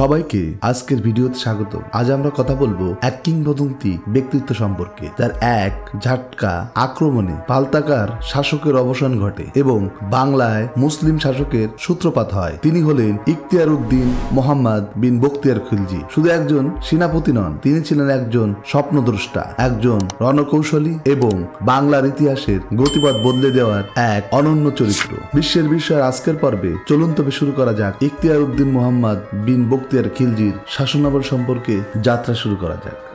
সবাইকে আজকের ভিডিওতে স্বাগত আজ আমরা কথা বলব এক কিংবদন্তি ব্যক্তিত্ব সম্পর্কে। যার এক ঝাটকা আক্রমণে পাল্টাকার শাসকের অবসান ঘটে এবং বাংলায় মুসলিম শাসকের সূত্রপাত হয়। তিনি হলেন ইখতিয়ার উদ্দিন মোহাম্মদ বিন বক্তিয়ার খিলজি। শুধু একজন সেনাপতি নন, তিনি ছিলেন একজন স্বপ্নদ্রষ্টা, একজন রণকৌশলী এবং বাংলার ইতিহাসের গতিপথ বদলে দেওয়ার এক অনন্য চরিত্র। বিশ্বের বিষয়ের আজকের পর্বে চলুন তবে শুরু করা যাক। ইখতিয়ার উদ্দিন মোহাম্মদ বিন বক্তিয়ার খিলজির শাসনামল সম্পর্কে যাত্রা শুরু করা যাক।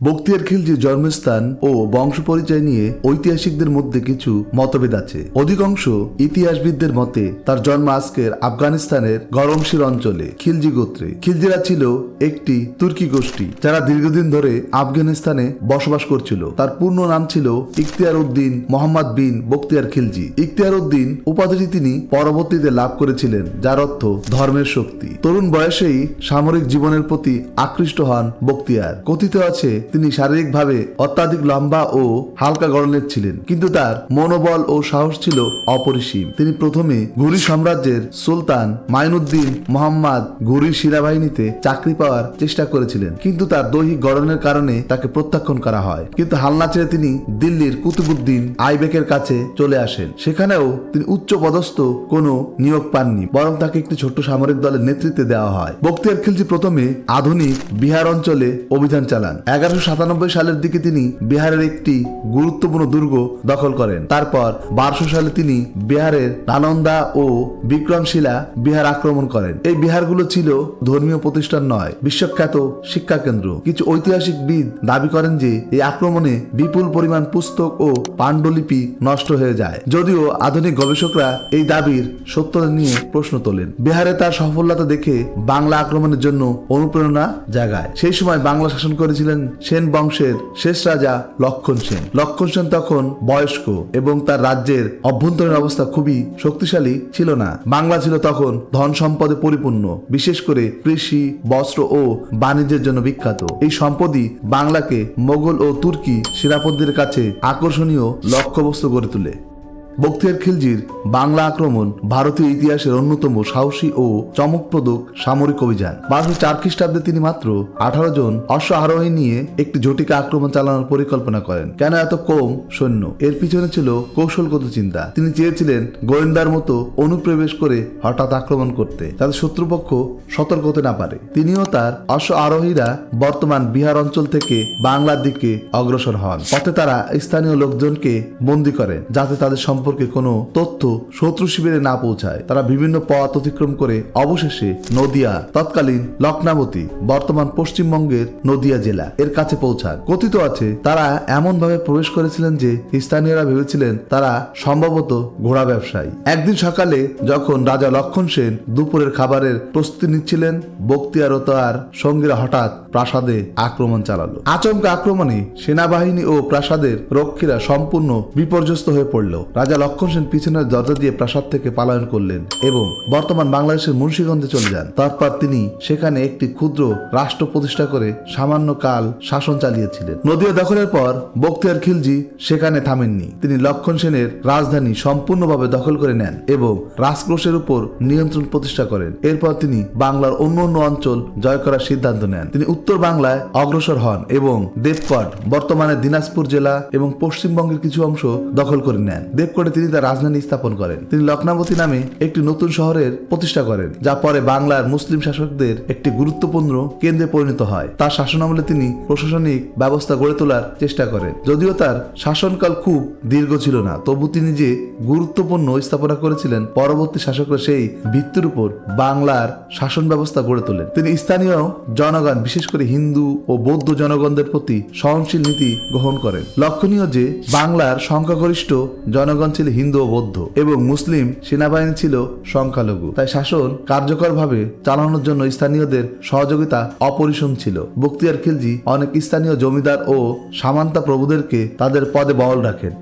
বক্তিয়ার খিলজির জন্মস্থান ও বংশ পরিচয় নিয়ে ঐতিহাসিকদের মধ্যে কিছু মতভেদ আছে। অধিকাংশ ইতিহাসবিদদের মতে, তার জন্ম আজকের আফগানিস্তানের গরমশীল অঞ্চলে, খিলজি গোত্রে। খিলজিরা ছিল একটি তুর্কি গোষ্ঠী, যারা দীর্ঘদিন ধরে আফগানিস্তানে বসবাস করছিল। তার পূর্ণ নাম ছিল ইখতিয়ার উদ্দিন মোহাম্মদ বিন বক্তিয়ার খিলজি। ইখতিয়ার উদ্দিন উপাধিটি তিনি পরবর্তীতে লাভ করেছিলেন, যার অর্থ ধর্মের শক্তি। তরুণ বয়সেই সামরিক জীবনের প্রতি আকৃষ্ট হন বক্তিয়ার। কথিত আছে তিনি শারীরিকভাবে অত্যাধিক লম্বা ও হালকা গড়নের ছিলেন, কিন্তু তার মনোবল ও সাহস ছিল অপরিসীম। তিনি প্রথমে ঘুরি সাম্রাজ্যের সুলতান মাইনুদ্দিন মোহাম্মদ ঘুরি সেনাবাহিনীতে চাকরি পাওয়ার চেষ্টা করেছিলেন, কিন্তু তার দৈহিক গড়নের কারণে তাকে প্রত্যাখ্যান করা হয়। কিন্তু হালনা ছেড়ে তিনি দিল্লির কুতুবুদ্দিন আইবেকের কাছে চলে আসেন। সেখানেও তিনি উচ্চ পদস্থ কোনো নিয়োগ পাননি, বরং তাকে একটি ছোট্ট সামরিক দলের নেতৃত্বে দেওয়া হয়। বক্তিয়ার খিলজি প্রথমে আধুনিক বিহার অঞ্চলে অভিযান চালান। সাতানব্বই সালের দিকে তিনি বিহারের একটি গুরুত্বপূর্ণ দুর্গ দখল করেন। তারপর বারোশো সালে তিনি বিহারের নালন্দা ও বিক্রমশিলা বিহার আক্রমণ করেন। এই বিহারগুলো ছিল ধর্মীয় প্রতিষ্ঠান নয়, বিশ্বখ্যাত শিক্ষা কেন্দ্র কিছু ঐতিহাসিক বিদ দাবি করেন যে, এই আক্রমণে বিপুল পরিমাণ পুস্তক ও পাণ্ডুলিপি নষ্ট হয়ে যায়। যদিও আধুনিক গবেষকরা এই দাবির সত্যতা নিয়ে প্রশ্ন তোলেন। বিহারে তার সফলতা দেখে বাংলা আক্রমণের জন্য অনুপ্রেরণা জাগায়। সেই সময় বাংলা শাসন করেছিলেন সেন বংশের শেষ রাজা লক্ষণ সেন। লক্ষণ সেন তখন বয়স্ক এবং তার রাজ্যের অভ্যন্তরীণ অবস্থা খুবই শক্তিশালী ছিল না। বাংলা ছিল তখন ধন সম্পদে পরিপূর্ণ, বিশেষ করে কৃষি, বস্ত্র ও বাণিজ্যের জন্য বিখ্যাত। এই সম্পদই বাংলাকে মোগল ও তুর্কি সেনাপতিদের কাছে আকর্ষণীয় লক্ষ্যবস্তু গড়ে তোলে। বক্তিয়ার খিলজির বাংলা আক্রমণ ভারতীয় ইতিহাসের অন্যতম সাহসী ও চমকপ্রদ সামরিক অভিযান। বারোশো চার খ্রিস্টাব্দে তিনি মাত্র আঠারো জন অশ্ব আরোহী নিয়ে একটি জটিকা আক্রমণ চালানোর পরিকল্পনা করেন। কেন এত কম সৈন্য? এর পিছনে ছিল কৌশলগত চিন্তা। তিনি চেয়েছিলেন গোয়েন্দার মতো অনুপ্রবেশ করে হঠাৎ আক্রমণ করতে, যাতে শত্রুপক্ষ সতর্ক হতে না পারে। তিনিও তার অশ্ব আরোহীরা বর্তমান বিহার অঞ্চল থেকে বাংলার দিকে অগ্রসর হন। পথে তারা স্থানীয় লোকজনকে বন্দী করেন, যাতে তাদের সম্পর্কে কোনো তথ্য শত্রু শিবিরে না পৌঁছায়। তারা বিভিন্ন পথ অতিক্রম করে অবশেষে নদিয়া, তৎকালীন লক্ষ্ণাবতী, বর্তমান পশ্চিমবঙ্গের নদিয়া জেলা এর কাছে পৌঁছান কথিত আছে, তারা এমন ভাবে প্রবেশ করেছিলেন যে স্থানীয়রা ভেবেছিলেন তারা সম্ভবত ঘোড়া ব্যবসায়ী। একদিন সকালে যখন রাজা লক্ষণ সেন দুপুরের খাবারের প্রস্তুতি নিচ্ছিলেন, বক্তিয়ার ও তার সঙ্গীরা হঠাৎ প্রাসাদে আক্রমণ চালালো। আচমকা আক্রমণে সেনাবাহিনী ও প্রাসাদের রক্ষীরা সম্পূর্ণ বিপর্যস্ত হয়ে পড়ল। রাজা লক্ষণ সেন পিছনের দরজা দিয়ে প্রাসাদ থেকে পলায়ন করলেন এবং বর্তমান বাংলাদেশের মুন্সীগঞ্জে চলে যান। তারপর তিনি সেখানে একটি ক্ষুদ্র রাষ্ট্র প্রতিষ্ঠা করে সামান্য কাল শাসন চালিয়েছিলেন। নদীয়া দখলের পর বক্তিয়ার খিলজি সেখানে থামেননি। তিনি লক্ষণ সেনের রাজধানী সম্পূর্ণভাবে দখল করে নেন এবং রাজক্রোশের উপর নিয়ন্ত্রণ প্রতিষ্ঠা করেন। এরপর তিনি বাংলার অন্য অন্য অঞ্চল জয় করার সিদ্ধান্ত নেন। তিনি উত্তর বাংলায় অগ্রসর হন এবং দেবকট বর্তমানে দিনাজপুর জেলা এবং পশ্চিমবঙ্গের কিছু অংশ দখল করে নেন। দেবকটে তিনি তার রাজধানী স্থাপন করেন। তিনি লক্ষ্ণাবতী নামে একটি নতুন শহরের প্রতিষ্ঠা করেন, যা পরে বাংলার মুসলিম শাসকদের একটি গুরুত্বপূর্ণ কেন্দ্রে পরিণত হয়। তার শাসনামলে তিনি প্রশাসনিক ব্যবস্থা গড়ে তোলার চেষ্টা করেন। যদিও তার শাসনকাল খুব দীর্ঘ ছিল না, তবু তিনি যে গুরুত্বপূর্ণ স্থাপনা করেছিলেন, পরবর্তী শাসকরা সেই ভিত্তির উপর বাংলার শাসন ব্যবস্থা গড়ে তোলেন। তিনি স্থানীয় জনগণ, বিশেষ করে হিন্দু ও বৌদ্ধ জনগণদের প্রতি সহনশীল নীতি গ্রহণ করেন। লক্ষণীয় যে, বাংলার সংখ্যাগরিষ্ঠ জনগণ ছিল হিন্দু ও বৌদ্ধ এবং মুসলিম সেনাবাহিনী ছিল সংখ্যালঘু। তাই শাসন কার্যকরভাবে চালানোর জন্য স্থানীয়দের সহযোগিতা অপরিসীম ছিল। বক্তিয়ার খিলজি অনেক স্থানীয় জমিদার ও সামান্তা প্রভুদেরকে তাদের পদে বহাল রাখেন।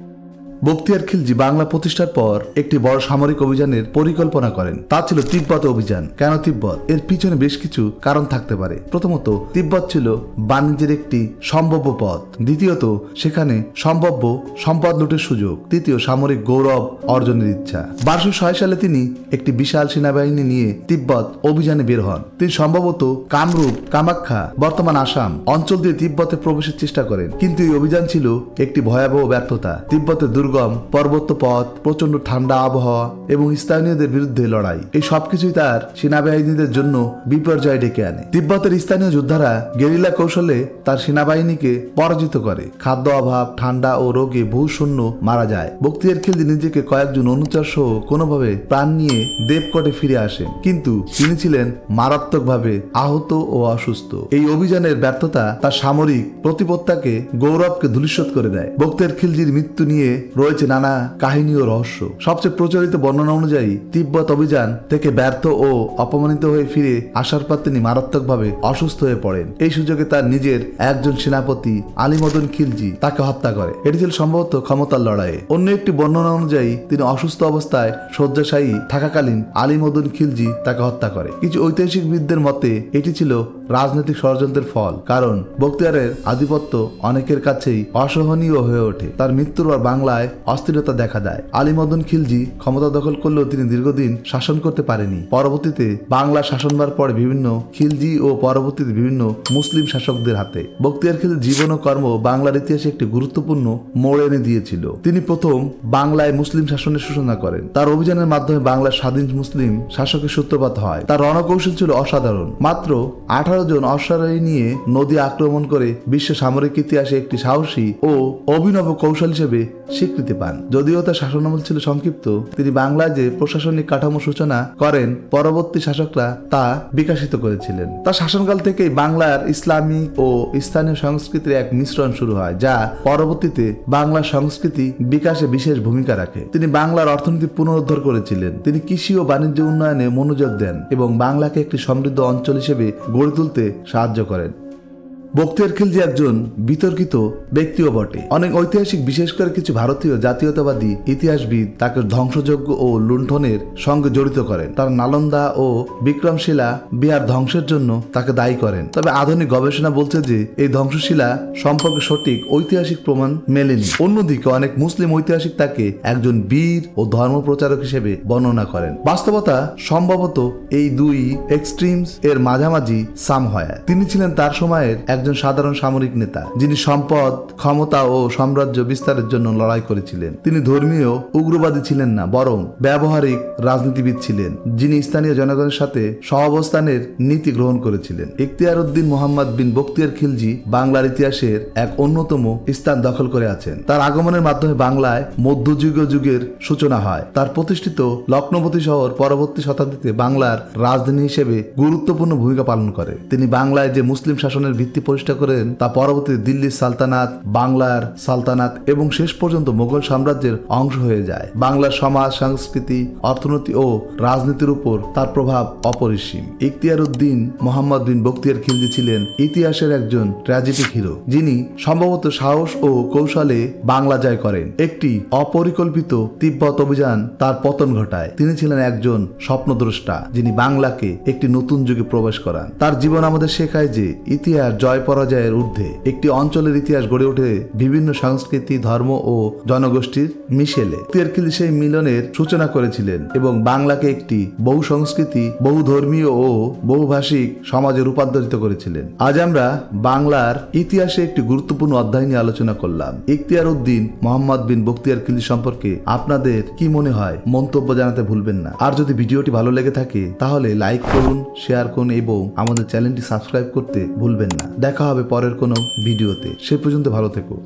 বক্তিয়ার খিলজি বাংলা প্রতিষ্ঠার পর একটি বড় সামরিক অভিযানের পরিকল্পনা করেন। তা ছিল তিব্বত অভিযান। কেন তিব্বত? এর পিছনে বেশ কিছু কারণ থাকতে পারে। প্রথমত, তিব্বত ছিল বাণিজ্যের একটি সম্ভাব্য পথ। দ্বিতীয়ত, সেখানে সম্ভাব্য সম্পদ লুটের সুযোগ। তৃতীয়, সামরিক গৌরব অর্জনের ইচ্ছা। বারোশো ছয় সালে তিনি একটি বিশাল সেনাবাহিনী নিয়ে তিব্বত অভিযানে বের হন। তিনি সম্ভবত কামরূপ, কামাখ্যা, বর্তমান আসাম অঞ্চল দিয়ে তিব্বতে প্রবেশের চেষ্টা করেন। কিন্তু এই অভিযান ছিল একটি ভয়াবহ ব্যর্থতা। তিব্বতের দুর্গম পর্বত পথ প্রচণ্ড ঠান্ডা আবহাওয়া এবং স্থানীয়দের বিরুদ্ধে লড়াই। এই সবকিছুই তার সেনাবাহিনীদের জন্য বিপর্যয় ডেকে আনে। তিব্বতের স্থানীয় যোদ্ধারা গেরিলা কৌশলে তার সেনাবাহিনীকে পরাজিত করে। খাদ্য অভাব, ঠান্ডা ও রোগে বহু সৈন্য মারা যায়। বক্তিয়ার খিলজি নিজেকে কয়েকজন অনুচর সহ কোনোভাবে প্রাণ নিয়ে দেবকটে ফিরে আসেন। কিন্তু তিনি ছিলেন মারাত্মকভাবে আহত ও অসুস্থ। এই অভিযানের ব্যর্থতা তার সামরিক প্রতিপত্তাকে গৌরবকে ধূলিসাৎ করে দেয়। বক্তিয়ার খিলজির মৃত্যু নিয়ে রয়েছে নানা কাহিনী ও রহস্য। সবচেয়ে প্রচলিত বর্ণনা অনুযায়ী, তিব্বত অভিযান থেকে ব্যর্থ ও অপমানিত হয়ে ফিরে আসার পর তিনি মারাত্মকভাবে অসুস্থ হয়ে পড়েন। এই সুযোগে তার নিজের একজন সেনাপতি আলিমদন খিলজি তাকে হত্যা করে। এটি ছিল সম্ভবত ক্ষমতার লড়াইয়ে। অন্য একটি বর্ণনা অনুযায়ী, তিনি অসুস্থ অবস্থায় শয্যাশায়ী থাকাকালীন আলিমদন খিলজি তাকে হত্যা করে। কিছু ঐতিহাসিকবিদদের মতে, এটি ছিল রাজনৈতিক ষড়যন্ত্রের ফল, কারণ বক্তিয়ারের আধিপত্য অনেকের কাছেই অসহনীয় হয়ে ওঠে। তার মৃত্যুর পর বাংলায় অস্থিরতা দেখা দেয়। আলিমদন খিলজি ক্ষমতা দখল করলেও তিনি দীর্ঘদিন শাসন করতে পারেনি। পরবর্তীতে বাংলা শাসনবার পরে বিভিন্ন খিলজি ও পরবর্তীতে বিভিন্ন মুসলিম শাসকদের হাতে। বক্তিয়ার খিলজির জীবন ও কর্ম বাংলার ইতিহাসে একটি গুরুত্বপূর্ণ মোড় এনে দিয়েছিল। তিনি প্রথম বাংলায় মুসলিম শাসনের সূচনা করেন। তার অভিযানের মাধ্যমে বাংলার স্বাধীন মুসলিম শাসকের সূত্রপাত হয়। তার রণকৌশল ছিল অসাধারণ। মাত্র আঠারো জন অশ্বারোহী নিয়ে নদী আক্রমণ করে বিশ্ব সামরিক ইতিহাসে একটি সাহসী ও অভিনব কৌশল হিসেবে স্বীকৃতি পান। যদিও তার শাসনামল ছিল সংক্ষিপ্ত, তিনি বাংলায় যে প্রশাসনিক কাঠামো সূচনা করেন, পরবর্তী শাসকরা তা বিকাশিত করেছিলেন। তার শাসনকাল থেকেই বাংলার ইসলামিক ও স্থানীয় সংস্কৃতির এক মিশ্রণ শুরু হয়, যা পরবর্তীতে বাংলার সংস্কৃতি বিকাশে বিশেষ ভূমিকা রাখে। তিনি বাংলার অর্থনীতি পুনরুদ্ধার করেছিলেন। তিনি কৃষি ও বাণিজ্য উন্নয়নে মনোযোগ দেন এবং বাংলাকে একটি সমৃদ্ধ অঞ্চল হিসেবে গড়ে তুলতে সাহায্য করেন। বক্তিয়ার খিলজি একজন বিতর্কিত ব্যক্তিও বটে। অনেক ঐতিহাসিক, বিশেষ করে কিছু ভারতীয় জাতীয়তাবাদী ইতিহাসবিদ তাকে ধ্বংসযজ্ঞ ও লুণ্ঠনের সঙ্গে জড়িত করেন। তার নালন্দা ও বিক্রমশিলা বিহার ধ্বংসের জন্য তাকে দায়ী করেন। তবে আধুনিক গবেষণা বলছে যে এই ধ্বংসশিলা সম্পর্কে সঠিক ঐতিহাসিক প্রমাণ মেলেনি। অন্যদিকে অনেক মুসলিম ঐতিহাসিক তাকে একজন বীর ও ধর্ম প্রচারক হিসেবে বর্ণনা করেন। বাস্তবতা সম্ভবত এই দুই এক্সট্রিমস এর মাঝামাঝি সাম হয় তিনি ছিলেন তার সময়ের একজন সাধারণ সামরিক নেতা, যিনি সম্পদ, ক্ষমতা ও সাম্রাজ্য বিস্তারের জন্য লড়াই করেছিলেন। তিনি ধর্মীয়, উগ্রবাদী ছিলেন না, বরং ব্যবহারিক রাজনীতিবিদ ছিলেন, যিনি স্থানীয় জনগণের সাথে সহাবস্থানের নীতি গ্রহণ করেছিলেন। ইখতিয়ার উদ্দিন মোহাম্মদ বিন বক্তিয়ার খিলজি বাংলার ইতিহাসের এক অন্যতম স্থান দখল করে আছেন। তার আগমনের মাধ্যমে বাংলায় মধ্যযুগ যুগের সূচনা হয়। তার প্রতিষ্ঠিত লক্ষ্ণবতী শহর পরবর্তী শতাব্দীতে বাংলার রাজধানী হিসেবে গুরুত্বপূর্ণ ভূমিকা পালন করে। তিনি বাংলায় যে মুসলিম শাসনের ভিত্তি প্রতিষ্ঠা করেন, তা পরবর্তীতে দিল্লির সালতানাত, বাংলার সালতানাত এবং শেষ পর্যন্ত মোগল সাম্রাজ্যের অংশ হয়ে যায়। বাংলার সমাজ, সংস্কৃতি, অর্থনীতি ও রাজনীতির উপর তার প্রভাব অপরিসীম। ইখতিয়ার উদ্দিন মোহাম্মদ বিন বক্তিয়ার খিলজি ছিলেন ইতিহাসের একজন ট্র্যাজেডিক হিরো, যিনি সম্ভবত সাহস ও কৌশলে বাংলা জয় করেন। একটি অপরিকল্পিত তিব্বত অভিযান তার পতন ঘটায়। তিনি ছিলেন একজন স্বপ্নদ্রষ্টা, যিনি বাংলাকে একটি নতুন যুগে প্রবেশ করান। তার জীবন আমাদের শেখায় যে ইতিহাস জয় পরাজয়ের ঊর্ধ্বে একটি অঞ্চলের ইতিহাস গড়ে ওঠে বিভিন্ন সংস্কৃতি, ধর্ম ও জনগোষ্ঠীর মিশেলে। তেরকিল সেই মিলনের সূচনা করেছিলেন এবং বাংলাকে একটি বহু সংস্কৃতি, বহু ধর্মীয় ও বহুভাষিক সমাজে রূপান্তরিত করেছিলেন। আজ আমরা বাংলার ইতিহাসে একটি গুরুত্বপূর্ণ অধ্যায় নিয়ে আলোচনা করলাম। ইখতিয়ার উদ্দিন মোহাম্মদ বিন বক্তিয়ার খিলজি সম্পর্কে আপনাদের কি মনে হয়? মন্তব্য জানাতে ভুলবেন না। আর যদি ভিডিওটি ভালো লেগে থাকে, তাহলে লাইক করুন, শেয়ার করুন এবং আমাদের চ্যানেলটি সাবস্ক্রাইব করতে ভুলবেন না। দেখা হবে পরের কোনো ভিডিওতে। সে পর্যন্ত ভালো থেকো।